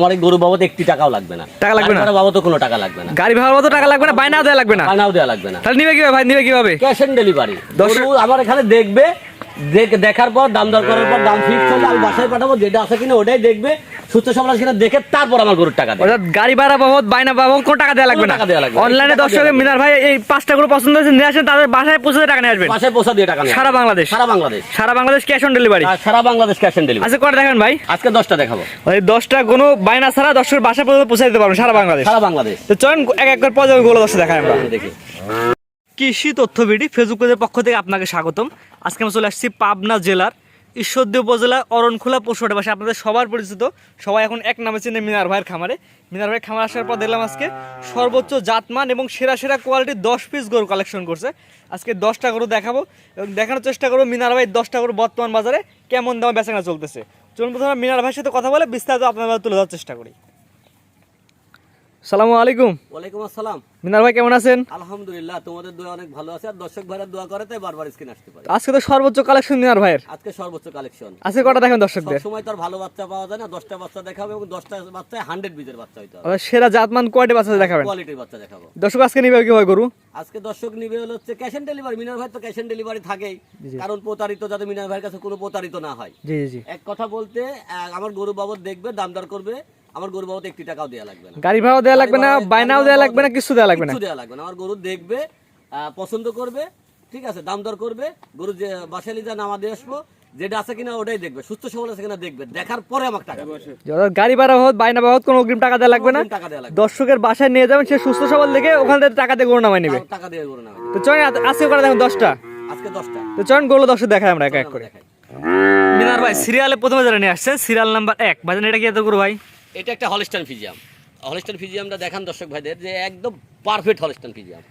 আমার এই গরু বাবদ একটি টাকাও লাগবে না। টাকা লাগবে না? গাড়ি কোনো টাকা লাগবে না। গাড়ি ভাড়া টাকা লাগবে না বাইনা দেওয়া লাগবে না। বানাও দেওয়া লাগবে না। তাহলে নিবে কীভাবে ভাই নিবে কীভাবে? Cash on delivery. গরু আমার এখানে দেখবে দেখ- দেখার পর দাম দর করার পর দাম ফিক্স হলে আমি বাসায় পাঠাবো যেটা আছে কিনা ওটাই দেখবে সুস্থ আছে কিনা দেখে তারপর আমার গরুর টাকা দেবে। অর্থাৎ গাড়ি ভাড়া বাবদ বাইনা বাবদ কোনো টাকা দেওয়া লাগবে না? টাকা দেওয়া লাগবে। অনলাইনে টাকা দর্শকের মিনার ভাই এই পাঁচটা করে পছন্দ হয়েছে নিয়ে আসেন তাদের বাসায় পৌঁছে টাকা নিয়ে আসবেন। বাসায় পৌঁছা দিয়ে টাকা সারা বাংলাদেশ। সারা বাংলাদেশ। সারা বাংলাদেশ ক্যাশ অন ডেলিভারি আর সারা বাংলাদেশ ক্যাশ অন ডেলিভারি আচ্ছা করে দেখেন ভাই? আজকে দশটা দেখাবো। ওই দশটা কোনো বাইনা ছাড়া দর্শকের বাসায় পর্যন্ত পৌঁছে দিতে পারবেন সারা বাংলাদেশ। সারা বাংলাদেশ। তো চলেন এক এক করে পর্যায়ে গুলো দর্শক দেখাই আমরা। দেখি। কৃষি তথ্য বিডি ফেসবুক পেজের পক্ষ থেকে আপনাকে স্বাগতম। আজকে আমরা চলে আসছি পাবনা জেলার ঈশ্বরদী উপজেলা অরণখোলা পশুহাটে বাসা আপনাদের সবার পরিচিত সবাই এখন এক নামে চিনে মিনার ভাইয়ের খামারে। মিনার ভাইয়ের খামার আসার পর দেখলাম আজকে সর্বোচ্চ জাতমান এবং সেরা সেরা কোয়ালিটির দশ পিস গরু কালেকশন করছে। আজকে দশটা গরু দেখাবো এবং দেখানোর চেষ্টা করব মিনার ভাই দশটা গরু বর্তমান বাজারে কেমন দামে বেচাকেনা চলতেছে। চলুন প্রথমে মিনার ভাইয়ের সাথে কথা বলে বিস্তারিত আপনার তুলে ধরার চেষ্টা করি। সালামু আলাইকুম। ওয়ালাইকুম আসসালাম। মিনার ভাই কেমন আছেন? আলহামদুলিল্লাহ তোমাদের দোয়া অনেক ভালো আছে। আর দর্শক ভাইরা দোয়া করে তাই বারবার স্ক্রিন আসতে পারে। আজকে তো সর্বোচ্চ কালেকশন মিনার ভাইয়ের। আজকে সর্বোচ্চ কালেকশন আজকে কটা দেখেন দর্শকদের? সময় তো ভালো বাচ্চা পাওয়া যায় না। দশটা বাচ্চা দেখাবো এবং দশটা বাচ্চা হান্ড্রেড বিজের বাচ্চা হইতে হবে। সেরা জাতমান কোয়ালিটি বাচ্চা দেখাবেন। কোয়ালিটির বাচ্চা দেখাবো। দর্শক আজকে নিবে কি হয় গরু? আজকে দর্শক নিবে হলো হচ্ছে ক্যাশ অন ডেলিভারি মিনার ভাই তো ক্যাশ অন ডেলিভারি থাকেই। কারণ প্রতারিত যাতে মিনার ভাইয়ের কাছে কোনো প্রতারিত না হয়। জি জি এক কথা বলতে আমার গরু বাবদ দেখবে দাম দর করবে। আমার গরু বাবদ একটি টাকাও দেওয়া লাগবে না। গাড়ি ভাড়াও দেওয়া লাগবে না বাইনাও দেওয়া লাগবে না কিছু দেওয়া লাগবে না। কিচ্ছু দেওয়া লাগবে না। আমার গরু দেখবে পছন্দ করবে ঠিক আছে দাম দর করবে গরু যে বাসায় যা নামা দিয়ে আসব যেটা আছে কিনা ওটাই দেখবে সুস্থ সবল আছে কিনা দেখবে দেখার পরে আমাকে টাকা। গাড়ি ভাড়া হোক বাইনা বাবদ কোনো অগ্রিম টাকা দেওয়া লাগবে না। টাকা দেওয়া লাগবে দর্শকের বাসায় নিয়ে যাবেন সে সুস্থ সবল দেখে ওখান থেকে টাকা দিয়ে গরু নামাই নেবে। টাকা দিয়ে গরু নামে তো চলেন আজ- আজকে করে দেখুন দশটা। আজকে দশটা। তো চলেন গরু দশটা দেখাই আমরা এক এক করে। মিনার ভাই সিরিয়ালে প্রথমে যারা নিয়ে আসছেন সিরিয়াল নাম্বার এক। ভাইজান এটা কি এত করু ভাই? এটা একটা হলিস্টান ফিজিয়াম হলিস্টান ফিজিয়ামটা দেখান দর্শক ভাইদের যে একদম পারফেক্ট হলিস্টান ফিজিয়াম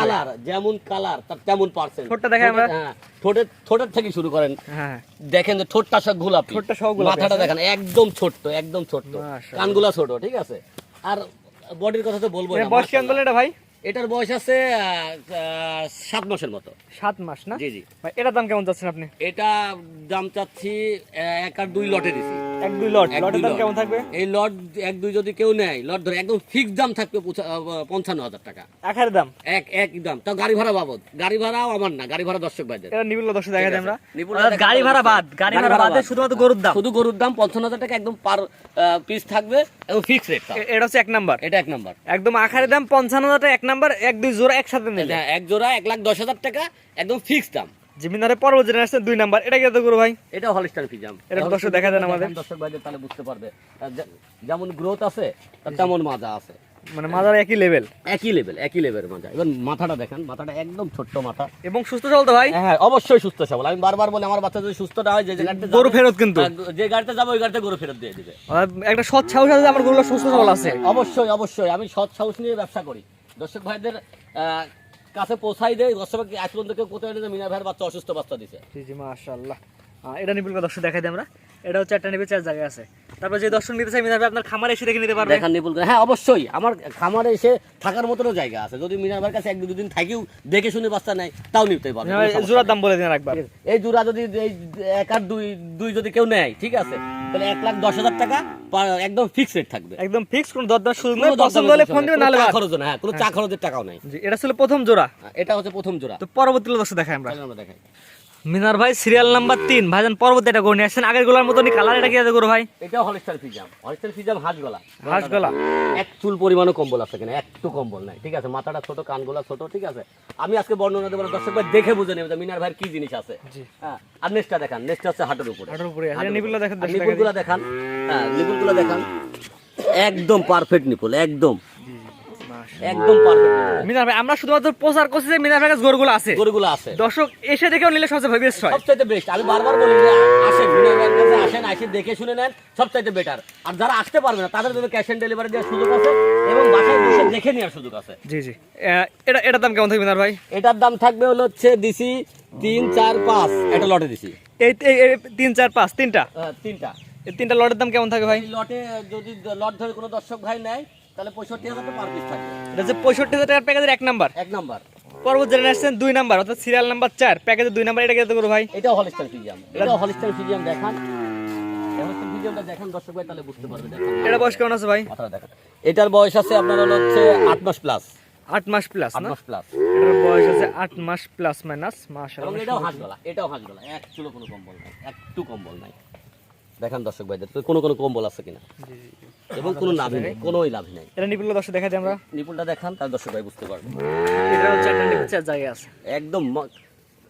কালার যেমন কালার তার তেমন পার্সেন্ট ঠোঁটটা আমরা। ঠোঁটের ঠোঁটের থেকে শুরু করেন। হ্যাঁ। দেখেন যে ঠোঁটটা সব গোলাপি। ঠোঁটটা সব গোলাপি মাথাটা দেখেন একদম ছোট্ট একদম কানগুলা ছোট ঠিক আছে? আর বডির কথা তো বলব না বয়স কেমন এটা ভাই? এটার বয়স আছে সাত মাসের মতো। সাত মাস না? জি জি। এটার দাম কেমন যাচ্ছেন আপনি? এটা দাম চাচ্ছি এক আর দুই লটে দিছি। এক দুই লট। লটের দাম কেমন থাকবে? এই লট এক দুই যদি কেউ নেয় লট ধরে একদম ফিক্স দাম থাকবে পঞ্চান্ন হাজার টাকা। এক হাজার দাম? এক এক দাম। তাও গাড়ি ভাড়া বাবদ। গাড়ি ভাড়াও আমার না গাড়ি ভাড়া দর্শক ভাইদের। এটা দেখা যায় আমরা। গাড়ি ভাড়া বাদ গাড়ি ভাড়া বাদে শুধুমাত্র গরুর দাম। শুধু গরুর দাম পঞ্চান্ন হাজার টাকা একদম পার পিস থাকবে এবং ফিক্স রেট এটা হচ্ছে এক নাম্বার। এটা এক নাম্বার। একদম আখারের দাম পঞ্চান্ন হাজার টাকা এক নাম্বার এক দুই জোড়া একসাথে এটা এক জোড়া এক লাখ দশ হাজার টাকা একদম ফিক্স দাম। জিমিনারে পরবর্তী জেনারেশন দুই নাম্বার এটা কি করু ভাই? এটা হলিস্টার ফিজাম এটা দর্শক দেখা দেন আমাদের। দর্শক ভাইদের তাহলে বুঝতে পারবে। যেমন গ্রোথ আছে তার তেমন মাজা আছে। মানে মাদার একই লেভেল একই লেভেল একই লেভেলের মাজা। এবার মাথাটা দেখেন মাথাটা একদম ছোট্ট মাথা। এবং সুস্থ চলতো ভাই? হ্যাঁ অবশ্যই সুস্থ সবল। আমি বারবার বলি আমার বাচ্চা যদি সুস্থ না হয় যে গাড়িতে গরু ফেরত কিন্তু। যে গাড়িতে যাবে ওই গাড়িতে গরু ফেরত দিয়ে দিবে। একটা সৎ সাহস আছে আমার গরুগুলো সুস্থ সবল আছে। অবশ্যই অবশ্যই। আমি সৎ সাহস নিয়ে ব্যবসা করি। দর্শক ভাইদের কাছে পৌঁছাই দেয় দর্শক আজ পর্যন্ত কেউ কোথায় মিনা ভাইয়ের বাচ্চা অসুস্থ বাচ্চা দিছে। জি জি, মাশাআল্লাহ। এটা নিবিল দর্শক দেখাই দেয় আমরা। এটা হচ্ছে একটা নিবিল চার জায়গায় আছে। তারপর যে দর্শক নিতে চাই মিনার আপনার খামারে এসে দেখে নিতে পারবে। দেখান নিপুল হ্যাঁ অবশ্যই। আমার খামারে এসে থাকার মতনও জায়গা আছে। যদি মিনার কাছে এক দুদিন থাকিও দেখে শুনে বাচ্চা নেয় তাও নিতে পারবে। জোড়ার দাম বলে দিন একবার এই জোড়া যদি এই এক আর দুই দুই যদি কেউ নেয় ঠিক আছে তাহলে এক লাখ দশ হাজার টাকা একদম ফিক্স রেট থাকবে। একদম ফিক্স কোন দরদার সুযোগ নেই। কোনো পছন্দ হলে ফোন দিবেন নাহলে খরচ না হ্যাঁ কোনো চা খরচের টাকাও নাই। এটা ছিল প্রথম জোড়া। হ্যাঁ, এটা হচ্ছে প্রথম জোড়া। তো পরবর্তী দর্শক দেখাই আমরা দেখাই। মিনার ভাই সিরিয়াল নাম্বার তিন। ভাইজান পরবর্তী এটা নিয়ে আসছেন আগের গোলার মতনই কালার এটা কি আছে গরু ভাই? এটাও হলিস্টার ফিজাম। হলিস্টার ফিজাম হাঁস গলা। হাঁস গলা। এক চুল পরিমাণও কম্বল আছে কিনা একটু কম্বল নাই ঠিক আছে? মাথাটা ছোট কানগুলা ছোট ঠিক আছে? আমি আজকে বর্ণনা দেবো দর্শক ভাই দেখে বুঝে নেবে যে মিনার ভাইয়ের কি জিনিস আছে। হ্যাঁ আর নেক্সটটা দেখান নেক্সট হচ্ছে হাটের উপরে। হাঁটুর উপরে নিবিল দেখেন দর্শক দেখান। হ্যাঁ নিপুলগুলা দেখান। একদম পারফেক্ট নিপুল একদম। একদম পারফেক্ট মিনার ভাই আমরা শুধুমাত্র প্রচার করছি যে মিনার ভাই কাছে গরুগুলো আছে। গরুগুলো আছে। দর্শক এসে দেখেও নিলে সবচেয়ে বেস্ট হয়। সবচাইতে বেস্ট আমি বারবার বলি যে আসেন মিনার ভাইয়ের কাছে আসেন আসে দেখে শুনে নেন সবচাইতে বেটার আর যারা আসতে পারবে না তাদের জন্য ক্যাশ অন ডেলিভারি দেওয়ার সুযোগ আছে এবং বাসায় বসে দেখে নেওয়ার সুযোগ আছে। জি জি। এটা এটার দাম কেমন থাকবে মিনার ভাই? এটার দাম থাকবে হলো হচ্ছে দিছি তিন চার পাঁচ। একটা লটে দিছি। এই তিন চার পাঁচ তিনটা? তিনটা। তিনটা লটের দাম কেমন থাকে ভাই? লটে যদি লট ধরে কোনো দর্শক ভাই নেয় তাহলে পঁয়ষট্টি হাজার পার পিস থাকবে। এটা হচ্ছে পঁয়ষট্টি হাজার টাকার প্যাকেজের এক নাম্বার? এক নাম্বার। পরবর্তী জেনারেশন দুই নাম্বার অর্থাৎ সিরিয়াল নাম্বার চার। প্যাকেজের দুই নাম্বার এটা কত করব ভাই? এটাও হলিস্টার ফিজিয়াম এটাও হলিস্টার ফিজিয়াম দেখান। হলিস্টার ফিজিয়াম ফিজিয়ামটা দেখান দর্শক ভাই তাহলে বুঝতে পারবে এটা বয়স কেমন আছে ভাই? এটার বয়স আছে আপনার হলো হচ্ছে আট মাস প্লাস আট মাস প্লাস আট মাস প্লাস এটার বয়স আছে আট মাস প্লাস মাইনাস মাশাআল্লাহ। এটাও হাঁস গলা এটাও হাঁস গলা। এক চুলো কোনো কম্বল নাই একটু কম্বল নাই। দেখান দর্শক ভাইদের তো কোনো কোনো কম্বল আছে কিনা। এবং কোনো লাভই নেই কোনোই লাভ নেই। এটা নিপুল দর্শক দেখা আমরা। নিপুলটা দেখান তার দর্শক ভাই বুঝতে পারবে। এটা হচ্ছে একটা জায়গায় আছে। একদম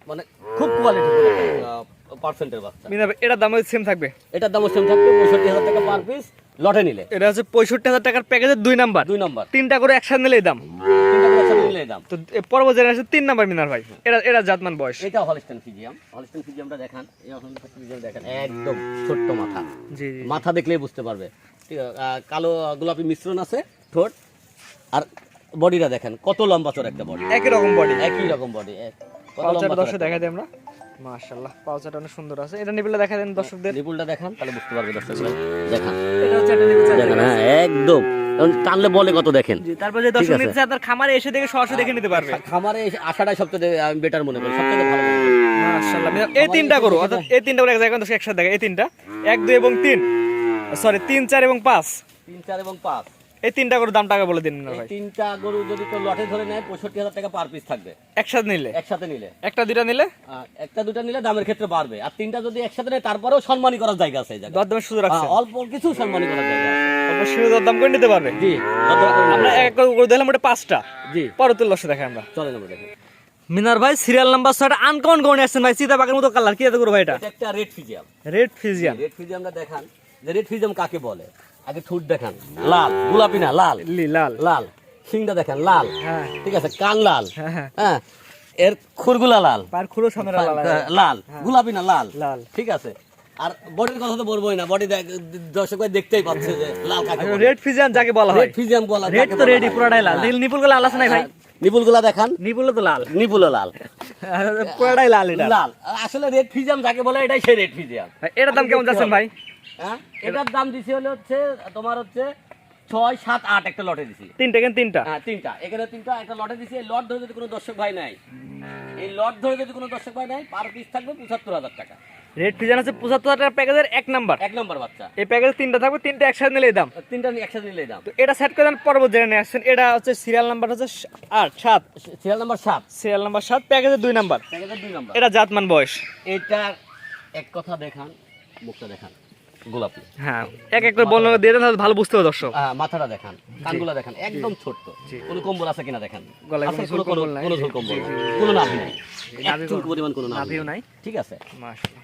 মানে খুব কোয়ালিটি পার্সেন্টের বাচ্চা। মিনা ভাই, এটার দাম সেম থাকবে? এটার দাম সেম থাকবে পঁয়ষট্টি হাজার টাকা পার পিস লটে নিলে। এটা হচ্ছে পঁয়ষট্টি হাজার টাকার প্যাকেজের দুই নাম্বার দুই নাম্বার তিনটা করে একসাথে নিলেই দাম। তিনটা করে একসাথে নিলে এই দাম। তো এ জেনারেশন তিন নাম্বার মিনার ভাই। এটা এটা জাতমান বয়স। এটা হলিস্টেন ফিজিয়াম হলিস্টেন ফিজিয়ামটা দেখান। এই হলিস্টেন ফিজিয়াম দেখেন। একদম ছোট্ট মাথা। জি জি। মাথা দেখলেই বুঝতে পারবে। ঠিক কালো গোলাপি মিশ্রণ আছে ঠোঁট। আর বডিটা দেখেন কত লম্বা চোর একটা বডি। একই রকম বডি। একই রকম বডি কত লম্বা দর্শক দেখা দিই আমরা। মাশাআল্লাহ অনেক সুন্দর আছে। এটা দেখা দেন দর্শকদের। নিপুলটা দেখান তাহলে বুঝতে পারবে দর্শক দেখান। এটা হচ্ছে একটা নিপুল দেখেন হ্যাঁ একদম। টানলে বলে কত দেখেন। তারপর দর্শক ঠিক নিতে চায়, তার খামারে এসে দেখে সরাসরি দেখে নিতে পারবে। খামারে এসে আসাটাই সবচেয়ে আমি বেটার মনে করি সবচেয়ে ভালো মাশাআল্লাহ এই তিনটা করো অর্থাৎ এই তিনটা এক জায়গায় দর্শক একসাথে দেখা এই তিনটা এক দুই এবং তিন। সরি তিন চার এবং পাঁচ। তিন চার এবং পাঁচ। এই তিনটা দাম টাকা বলে দিন এই ভাই। তিনটা গরু যদি কেউ লটে ধরে নেয় পঁয়ষট্টি হাজার টাকা পার পিস থাকবে। একসাথে নিলে? একসাথে নিলে। একটা দুইটা নিলে? একটা দুটা নিলে দামের ক্ষেত্রে বাড়বে। আর তিনটা যদি একসাথে নেয় তারপরেও সম্মানী করার জায়গা আছে এই জায়গায়। দরদামের সুযোগ হ্যাঁ, অল্প কিছু সম্মানী করার জায়গা আছে। সীমিত দাম করে নিতে পারবে? জি। আমরা এক এক করে দিলাম ওটা পাঁচটা। জি। পরে তুল দর্শক আমরা। চলে নেব দেখেন। মিনার ভাই সিরিয়াল নাম্বার ছয়টা আনকমন করে আসছেন ভাই সীতা বাগের মতো কালার কি এত করব এটা? একটা red Friesian red Friesian red ফিজিয়ামটা দেখান। যে রেড ফিজিয়াম কাকে বলে? আগে ঠুট দেখান। লাল গোলাপি না লাল। লাল। লাল। শিংটা দেখেন লাল। হ্যাঁ। ঠিক আছে কান লাল। হ্যাঁ হ্যাঁ। হ্যাঁ এর খুরগুলা লাল। পার লাল। লাল। গোলাপি না লাল। লাল। ঠিক আছে। আর বডির কথা তো বলবোই না বডি দেখতেই পাচ্ছে যে লাল কাকে রেড ফিজিয়ান যাকে বলা হয়। রেড ফিজিয়াম বলা রেড তো রেডি হয়। পুরোটাই লাল। নিপুলগুলো লাল আছে না ভাই? নিপুলগুলা দেখান। নিপুল তো লাল। নিপুলও লাল। পুরোটাই লাল এটা। লাল। আসলে রেড ফিজিয়াম যাকে বলে এটাই সেই রেড ফিজিয়াম এটার দাম কেমন যাচ্ছেন ভাই? হ্যাঁ? এটার দাম দিছি হলে হচ্ছে তোমার হচ্ছে ছয় সাত আট একটা লটে দিছি। তিনটা কেন তিনটা? হ্যাঁ তিনটা। এখানে তিনটা একটা লটে দিছি। এই লট ধরে যদি কোনো দর্শক ভাই নাই এই লট ধরে যদি কোনো দর্শক ভাই নাই পার পিস থাকবে পঁচাত্তর হাজার টাকা। রেড ফিজিয়ান আছে পঁচাত্তর হাজার টাকার প্যাকেজের এক নাম্বার। এক নম্বর বাচ্চা। এই প্যাকেজে তিনটা থাকবে তিনটা একসাথে নিলে এই দাম। তিনটা একসাথে নিলে দাম। তো এটা সেট করে দেন নিয়ে আসছেন। এটা হচ্ছে সিরিয়াল নাম্বার হচ্ছে আট সাত। সিরিয়াল নাম্বার সাত। সিরিয়াল নাম্বার সাত প্যাকেজের দুই নাম্বার। প্যাকেজের দুই নাম্বার। এটা জাতমান বয়স। এটার এক কথা দেখান মুখটা দেখান। গোলাপি। হ্যাঁ এক এক করে বর্ণনা দিয়ে দেন তাহলে ভালো বুঝতে হবে দর্শক। আহ, মাথাটা দেখান কানগুলা দেখান একদম ছোট্ট। কোনো কম্বল আছে কিনা দেখান? গলায় কোনো কম্বল নাই। কোনো কম্বল কোনো নাভি নেই। পরিমাণ কোনো নাভিও নাই। ঠিক আছে?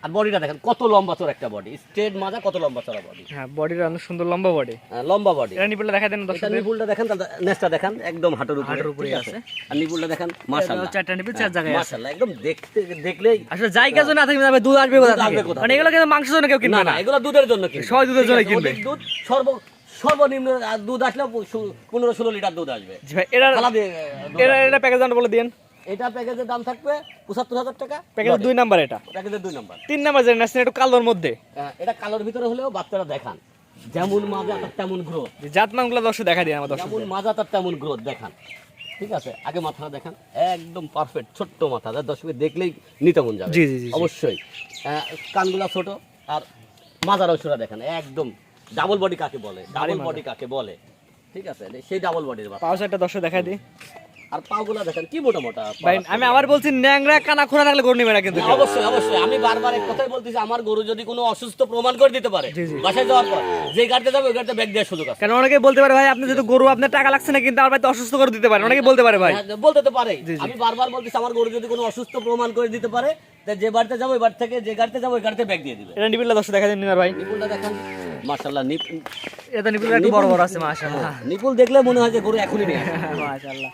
আর বডিটা দেখেন কত লম্বা চোর একটা বডি স্ট্রেট মাজা কত লম্বা চড়া বডি হ্যাঁ বডির অনেক সুন্দর লম্বা বডি লম্বা বডি এটা নিপুলটা দেখা দেন দর্শক নিপুলটা দেখেন নেসটা দেখেন একদম হাঁটুর উপরে। হাঁটুর উপরে আছে। আর নিপুলটা দেখেন মাশাআল্লাহ। চারটা নিপুল চার জায়গায় মাশাআল্লাহ একদম দেখতে দেখলেই আসলে জায়গা জন্য না থাকবে না দুধ আসবে কোথা থেকে? মানে এগুলো কিন্তু মাংসের জন্য কেউ না কিনবে না না এগুলো দুধের জন্য কিনবে। সবাই দুধের জন্য আছে, কিনবে। দুধ সর্ব সর্বনিম্ন দুধ আসলে পনেরো ষোলো লিটার দুধ আসবে। এটা এটা প্যাকেজ বলে দিন এটা প্যাকেজের দাম থাকবে পঁচাত্তর হাজার টাকা। প্যাকেজের দুই নাম্বার এটা? প্যাকেজের দুই নম্বর। তিন নাম্বার যেটা একটু কালোর মধ্যে। এটা কালোর ভিতরে হলেও বাচ্চারা দেখান। যেমন মাজা তার তেমন গ্রোথ দর্শক দেখা দিন আমার দর্শক যেমন মাজা তার তেমন গ্রোথ দেখান। ঠিক আছে? আগে মাথাটা দেখান। একদম পারফেক্ট ছোট্ট মাথা। দেখলেই নিতে মন যাবে। জি, জি। অবশ্যই। কানগুলা ছোট আর মাজার অংশটা দেখেন। একদম ডাবল বডি কাকে বলে? ডাবল বডি কাকে বলে? ঠিক আছে? সেই ডাবল বডির পাওয়ার একটা দর্শক দেখা দিই। আর পাগুলা দেখেন কি মোটা মোটা ভাই আমি আবার বলছি ন্যাংরা কানা খোরা থাকলে গরু নিবে না কিন্তু অবশ্যই অবশ্যই আমি বারবার এক কথাই বলতেছি আমার গরু যদি কোনো অসুস্থ প্রমাণ করে দিতে পারে। বাসায় যাওয়ার পর যে গাড়িতে যাবে ওই গাড়িতে ব্যাগ দেওয়ার সুযোগ আছে। কারণ অনেকে বলতে পারে ভাই আপনি যেহেতু গরু আপনার টাকা লাগছে না কিন্তু আমার ভাই তো অসুস্থ করে দিতে পারে অনেকে বলতে পারে ভাই। হ্যাঁ, বলতে তো পারে। আমি বারবার বলতেছি আমার গরু যদি কোনো অসুস্থ প্রমাণ করে দিতে পারে যে বাড়িতে যাব ওই বাড়ি থেকে যে গাড়িতে যাব ওই গাড়িতে ব্যাগ দিয়ে দিবে। এটা নিবিল্লা দর্শক দেখা দিন নিমার ভাই। নিপুলটা দেখান। মার্শাল্লাহ এটা নিবিল্লা একটু বড় বড় আছে মাশাআল্লাহ। নিপুল দেখলে মনে হয় যে গরু এখনই নিয়ে মাশাআল্লাহ।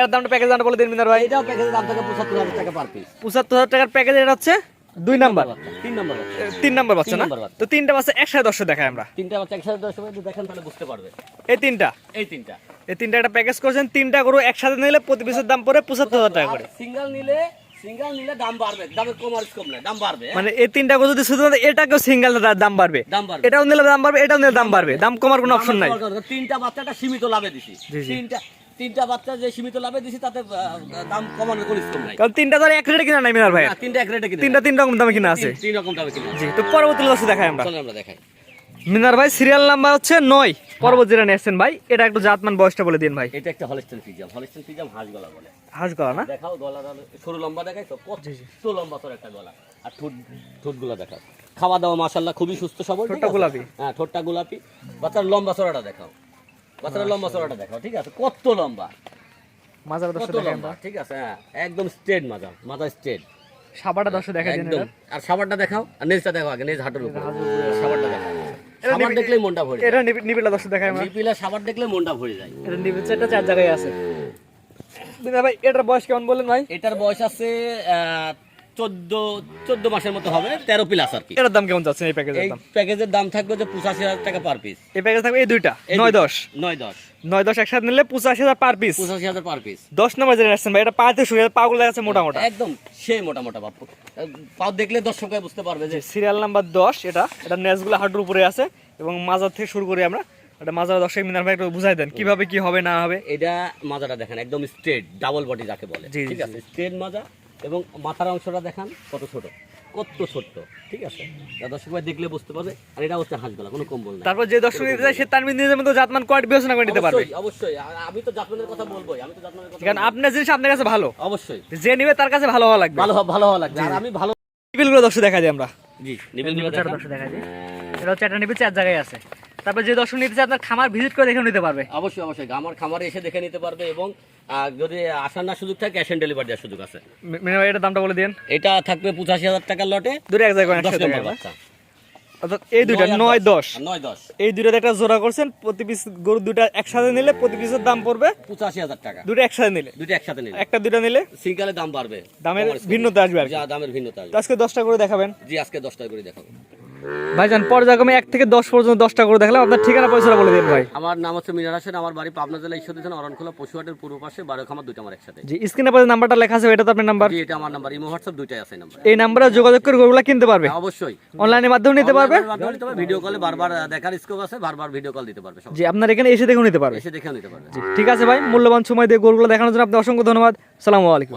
এর দামটা প্যাকেজ দামটা বলে দিন মিনার ভাই। প্যাকেজের দাম থাকে পঁচাত্তর হাজার টাকা পার পিস পঁচাত্তর হাজার টাকার প্যাকেজ এটা হচ্ছে দুই নাম্বার। তিন নম্বর তিন নাম্বার বাচ্চা না? তো তিনটা বাচ্চা একসাথে দর্শক দেখাই আমরা। তিনটা বাচ্চা একসাথে দশ দেখেন তাহলে বুঝতে পারবে। এই তিনটা? এই তিনটা। এই তিনটা একটা প্যাকেজ করেছেন তিনটা গরু একসাথে নিলে প্রতি পিসের দাম পড়ে পঁচাত্তর হাজার টাকা করে। সিঙ্গেল নিলে সিঙ্গেল নিলে দাম বাড়বে দামে কম আর দাম বাড়বে? মানে এই তিনটা গরু যদি শুধু এটাকেও সিঙ্গেল দাম বাড়বে দাম বাড়বে। এটাও নিলে দাম বাড়বে এটাও নিলে দাম বাড়বে দাম কমার কোনো অপশন নাই। তিনটা বাচ্চাটা সীমিত লাভে দিছি। তিনটা তিনটা বাচ্চা যে সীমিত লাভে দিছি তাতে দাম কমানোর কোনো স্কোপ নাই। কারণ তিনটা ধর এক রেটে কিনা নাই মিনার ভাই? তিনটা এক রেটে কিনে তিনটা তিন রকম দামে কিনা আছে। তিন- তিন রকম দামে কিনে জি তো পরবর্তী দেখাই আমরা। চলো আমরা দেখাই। মিনার ভাই সিরিয়াল নাম্বার হচ্ছে নয়। পর্বত জেলা নিয়েছেন ভাই এটা একটু জাতমান বয়সটা বলে দিন ভাই। এটা একটা হলিস্টেন ফিজাম হলিস্টেন ফিজাম হাঁস গলা বলে। হাঁস গলা না? দেখাও আলো- সরু লম্বা দেখাই তো কত লম্বা তোর একটা গলা। আর ঠোঁট ঠোঁটগুলো দেখাও। খাওয়া দাওয়া মাশাল্লাহ খুবই সুস্থ সবল ঠোঁটটা গোলাপি। হ্যাঁ ঠোঁটটা গোলাপি। বাচ্চার লম্বা চড়াটা দেখাও। বাচ্চার লম্বা চড়াটা দেখাও ঠিক আছে? কত লম্বা? মাজার দশটা লম্বা ঠিক আছে? হ্যাঁ একদম স্ট্রেট মাজা মাজা স্ট্রেট সাবাটা দশটা দেখা একদম। আর সাবারটা দেখাও আর নেজটা দেখাও আগে নেজ হাঁটুর উপর। সাবারটা দেখাও। সাবার দেখলেই মনটা ভরে এটা দশটা দেখায় আমার। লিপিলা সাবার দেখলে মনটা ভরে যায়। এটা চারটা চার জায়গায় আছে। ভাই এটার বয়স কেমন বললেন ভাই? এটার বয়স আছে চোদ্দ চোদ্দ মাসের মতো হবে তেরো প্লাস আর কি। এটার দাম কেমন যাচ্ছে এই প্যাকেজের দাম? প্যাকেজের দাম থাকবে যে পঁচাশি হাজার টাকা পার পিস এই প্যাকেজ থাকবে এই দুইটা নয় দশ। নয় দশ। নয় দশ একসাথে নিলে পঁচাশি হাজার পার পিস পঁচাশি হাজার পার পিস দশ নম্বর জেনে আসছেন ভাই এটা পাতে শুয়ে পাগুলো আছে মোটা মোটা। একদম সে মোটা মোটা বাপু। পাও দেখলে দর্শক বুঝতে পারবে যে সিরিয়াল নাম্বার দশ এটা এটা নেজগুলো হাঁটুর উপরে আছে এবং মাজার থেকে শুরু করি আমরা। এটা মাজার দর্শক মিনার ভাই একটু বুঝাই দেন কীভাবে কি হবে না হবে? এটা মাজাটা দেখেন একদম স্ট্রেট ডাবল বডি যাকে বলে। ঠিক আছে? স্ট্রেট মাজা এবং মাথার অংশটা দেখান কত ছোট? কত ছোট্ট ঠিক আছে? দর্শক ভাই দেখলে বুঝতে পারবে আর এটা হচ্ছে হাঁসগলা কোনো কম্বল না তারপর যে দর্শক নিতে চায় সে তার নিজের মতো জাতমান কোয়ালিটি বিবেচনা করে নিতে পারবে। অবশ্যই আমি তো জাতমানের কথা বলবোই আমি তো জাতমানের কথা কারণ আপনার জিনিস আপনার কাছে ভালো। অবশ্যই। যে নিবে তার কাছে ভালো হওয়া লাগবে। ভালো ভালো হওয়া লাগবে আর আমি ভালো টেবিলগুলো দর্শক দেখা যায় আমরা। জি নিবেন নিবিল চারটা দর্শক দেখা যায় এটা হচ্ছে একটা নিবিল চার জায়গায় আছে। তারপর যে দর্শক নিতে চায় আপনার খামার ভিজিট করে দেখে নিতে পারবে। অবশ্যই অবশ্যই আমার খামারে এসে দেখে নিতে পারবে এবং আহ, যদি আসার না সুযোগ থাকে ক্যাশ অন ডেলিভারি দেওয়ার সুযোগ আছে। মি- মিনা এটার দামটা বলে দিন এটা থাকবে পঁচাশি হাজার টাকার লটে দুটো এক জায়গায় দশ একসাথে নম্বর বাচ্চা। অর্থাৎ এই দুইটা নয় দশ। নয় দশ। এই একটা জোড়া করছেন প্রতি পিস গরু দুইটা একসাথে নিলে প্রতি পিসের দাম পড়বে পঁচাশি হাজার টাকা। দুটো একসাথে নিলে। দুটো একসাথে নিলে। একটা দুইটা নিলে সিঙ্গালে দাম বাড়বে। দামের ভিন্নতা আসবে আর দামের ভিন্নতা আসবে। আজকে দশটা করে দেখাবেন। জি আজকে দশ টাকা করে দেখাবো। ভাইজান পর্যায়ক্রমে এক থেকে দশ পর্যন্ত দশটা করে দেখলাম। আপনার ঠিকানা পয়সাটা বলে দিন ভাই। আমার নাম হচ্ছে মিনার হাসেন আমার বাড়ি পাবনা জেলা ঈশ্বরদী থানা অরণখোলা পশুহাটের পূর্ব পাশে বারো খামার দুইটা আমার একসাথে। জি স্ক্রিনে পরে নাম্বারটা লেখা আছে এটা তো আপনার নাম্বার। জি এটা আমার নাম্বার ইমো হোয়াটসঅ্যাপ দুইটাই আছে নাম্বার। এই নাম্বারে যোগাযোগ করে গরুগুলা কিনতে পারবে? অবশ্যই। অনলাইনের মাধ্যমে নিতে পারবে? ভিডিও কলে বারবার দেখার স্কোপ আছে বারবার ভিডিও কল দিতে পারবে জি আপনার এখানে এসে দেখে নিতে পারবে। এসে দেখেও নিতে পারবে। ঠিক আছে ভাই মূল্যবান সময় দিয়ে গরুগুলো দেখানোর জন্য আপনার অসংখ্য ধন্যবাদ। সালামু আলাইকুম।